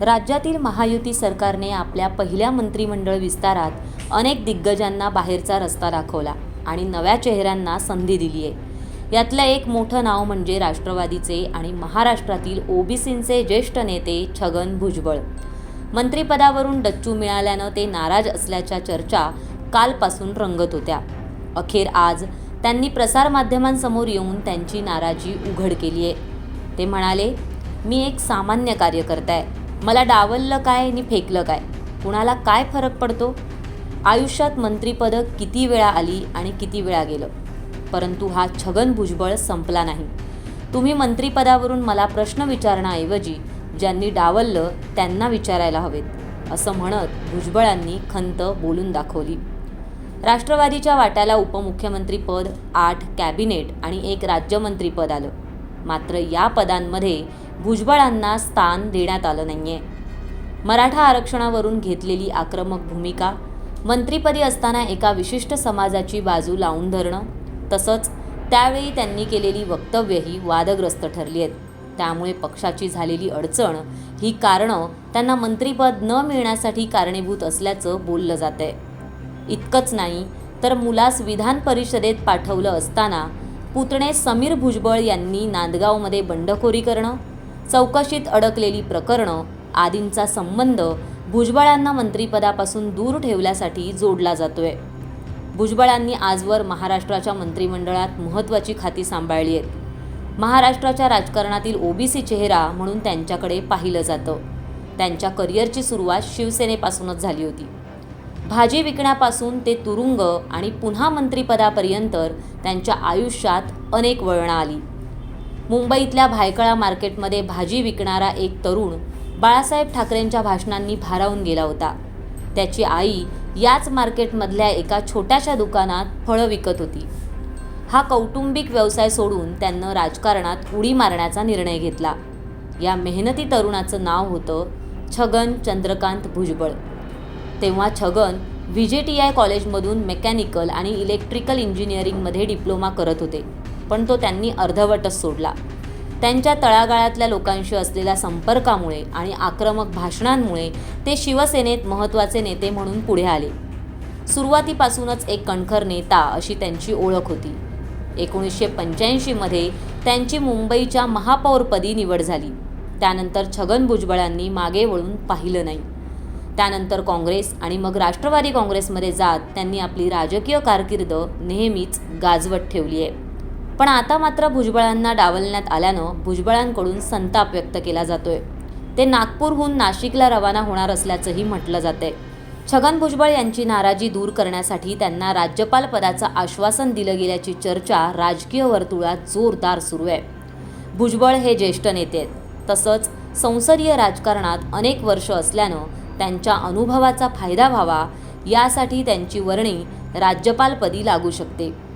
राज्यातील महायुती सरकारने आपल्या पहिल्या मंत्रिमंडळ विस्तारात अनेक दिग्गजांना बाहेरचा रस्ता दाखवला आणि नव्या चेहऱ्यांना संधी दिली आहे. यातलं एक मोठं नाव म्हणजे राष्ट्रवादीचे आणि महाराष्ट्रातील ओबीसींचे ज्येष्ठ नेते छगन भुजबळ. मंत्रिपदावरून डच्चू मिळाल्यानं ते नाराज असल्याच्या चर्चा कालपासून रंगत होत्या. अखेर आज त्यांनी प्रसारमाध्यमांसमोर येऊन त्यांची नाराजी उघड केली आहे. ते म्हणाले मी एक सामान्य कार्यकर्ता आहे. मला डावललं काय आणि फेकलं काय? कुणाला काय फरक पडतो? आयुष्यात मंत्रीपदं किती वेळा आली आणि किती वेळा गेलं? परंतु हा छगन भुजबळ संपला नाही. तुम्ही मंत्रिपदावरून मला प्रश्न विचारण्याऐवजी ज्यांनी डावललं त्यांना विचारायला हवेत असं म्हणत भुजबळांनी खंत बोलून दाखवली. राष्ट्रवादीच्या वाट्याला उपमुख्यमंत्रीपद आठ कॅबिनेट आणि एक राज्यमंत्रीपद आलं. मात्र या पदांमध्ये भुजबळांना स्थान देण्यात आलं नाही आहे मराठा आरक्षणावरून घेतलेली आक्रमक भूमिका मंत्रिपदी असताना एका विशिष्ट समाजाची बाजू लावून धरणं तसंच त्यावेळी त्यांनी केलेली वक्तव्यही वादग्रस्त ठरली आहेत. त्यामुळे पक्षाची झालेली अडचण ही कारणं त्यांना मंत्रिपद न मिळण्यासाठी कारणीभूत असल्याचं बोललं जात आहे इतकंच नाही तर मुलास विधान परिषदेत पाठवलं असताना पुतणे समीर भुजबळ यांनी नांदगावमध्ये बंडखोरी करणं चौकशीत अडकलेली प्रकरणं आदींचा संबंध भुजबळांना मंत्रिपदापासून दूर ठेवण्यासाठी जोडला जातोय. भुजबळांनी आजवर महाराष्ट्राच्या मंत्रिमंडळात महत्त्वाची खाती सांभाळली आहेत. महाराष्ट्राच्या राजकारणातील ओबीसी चेहरा म्हणून त्यांच्याकडे पाहिलं जातं. त्यांच्या करिअरची सुरुवात शिवसेनेपासूनच झाली होती. भाजी विकण्यापासून ते तुरुंग आणि पुन्हा मंत्रिपदापर्यंत त्यांच्या आयुष्यात अनेक वळणं आली. मुंबईतल्या भायखळा मार्केटमध्ये भाजी विकणारा एक तरुण बाळासाहेब ठाकरेंच्या भाषणांनी भारावून गेला होता. त्याची आई याच मार्केटमधल्या एका छोट्याशा दुकानात फळं विकत होती. हा कौटुंबिक व्यवसाय सोडून त्यांनं राजकारणात उडी मारण्याचा निर्णय घेतला. या मेहनती तरुणाचं नाव होतं छगन चंद्रकांत भुजबळ. तेव्हा Chhagan V J T I कॉलेजमधून मेकॅनिकल आणि इलेक्ट्रिकल इंजिनिअरिंगमध्ये डिप्लोमा करत होते. पण तो त्यांनी अर्धवटच सोडला. त्यांच्या तळागाळातल्या लोकांशी असलेल्या संपर्कामुळे आणि आक्रमक भाषणांमुळे ते शिवसेनेत महत्त्वाचे नेते म्हणून पुढे आले. सुरुवातीपासूनच एक कणखर नेता अशी त्यांची ओळख होती. एकोणीसशे पंच्याऐंशीमध्ये त्यांची मुंबईच्या महापौरपदी निवड झाली. त्यानंतर छगन भुजबळांनी मागे वळून पाहिलं नाही. त्यानंतर काँग्रेस आणि मग राष्ट्रवादी काँग्रेसमध्ये जात त्यांनी आपली राजकीय कारकीर्द नेहमीच गाजवत ठेवली आहे. पण आता मात्र भुजबळांना डावलण्यात आल्यानं भुजबळांकडून संताप व्यक्त केला जातोय. ते नागपूरहून नाशिकला रवाना होणार असल्याचंही म्हटलं जाते छगन भुजबळ यांची नाराजी दूर करण्यासाठी त्यांना राज्यपाल पदाचं आश्वासन दिलं गेल्याची चर्चा राजकीय वर्तुळात जोरदार सुरू आहे. भुजबळ हे ज्येष्ठ नेते आहेत. तसंच संसदीय राजकारणात अनेक वर्ष असल्यानं त्यांच्या अनुभवाचा फायदा व्हावा यासाठी त्यांची वर्णी राज्यपालपदी लागू शकते.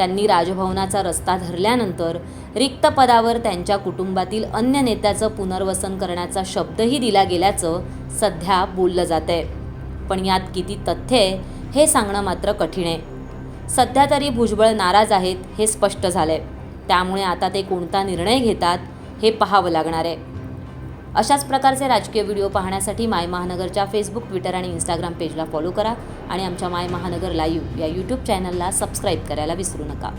त्यांनी राजभवनाचा रस्ता धरल्यानंतर रिक्त पदावर त्यांच्या कुटुंबातील अन्य नेत्याचं पुनर्वसन करण्याचा शब्दही दिला गेल्याचं सध्या बोललं जात आहे पण यात किती तथ्य आहे हे सांगणं मात्र कठीण आहे. सध्या तरी भुजबळ नाराज आहेत हे स्पष्ट झालंय. त्यामुळे आता ते कोणता निर्णय घेतात हे पाहावं लागणार आहे. अशाच प्रकारचे राजकीय व्हिडिओ पाहण्यासाठी माय महानगरच्या फेसबुक ट्विटर आणि इंस्टाग्राम पेजला फॉलो करा आणि आमच्या माय महानगर लाईव्ह या यूट्यूब चॅनलला सबस्क्राईब करायला विसरू नका.